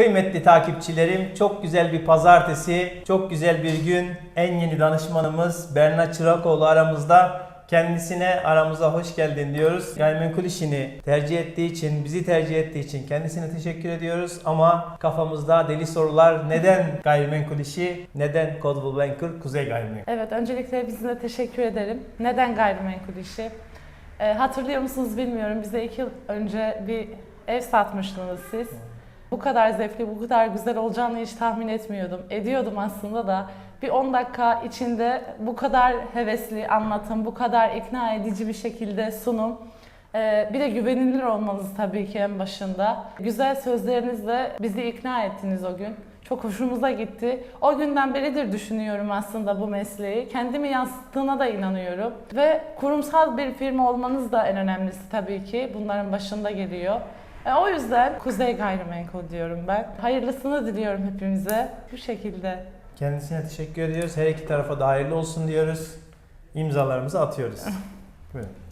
Kıymetli takipçilerim, çok güzel bir pazartesi, çok güzel bir gün. En yeni danışmanımız Berna Çırakoğlu aramızda. Kendisine aramıza hoş geldin diyoruz. Gayrimenkul işini tercih ettiği için, bizi tercih ettiği için kendisine teşekkür ediyoruz. Ama kafamızda deli sorular. Neden gayrimenkul işi? Neden Coldwell Banker, Kuzey Gayrimenkul? Evet, öncelikle bizine teşekkür ederim. Neden gayrimenkul işi? Ee, hatırlıyor musunuz bilmiyorum. Bize iki yıl önce bir ev satmıştınız siz. Bu kadar zevkli, bu kadar güzel olacağını hiç tahmin etmiyordum. Ediyordum aslında da. Bir 10 dakika içinde bu kadar hevesli anlatım, bu kadar ikna edici bir şekilde sunum. Ee, bir de güvenilir olmanız tabii ki en başında. Güzel sözlerinizle bizi ikna ettiniz o gün. Çok hoşumuza gitti. O günden beridir düşünüyorum aslında bu mesleği. Kendimi yansıttığına da inanıyorum. Ve kurumsal bir firma olmanız da en önemlisi tabii ki. Bunların başında geliyor. E, o yüzden Kuzey Gayrimenkul diyorum ben. Hayırlısını diliyorum hepimize. Bu şekilde. Kendisine teşekkür ediyoruz. Her iki tarafa da hayırlı olsun diyoruz. İmzalarımızı atıyoruz. Buyurun.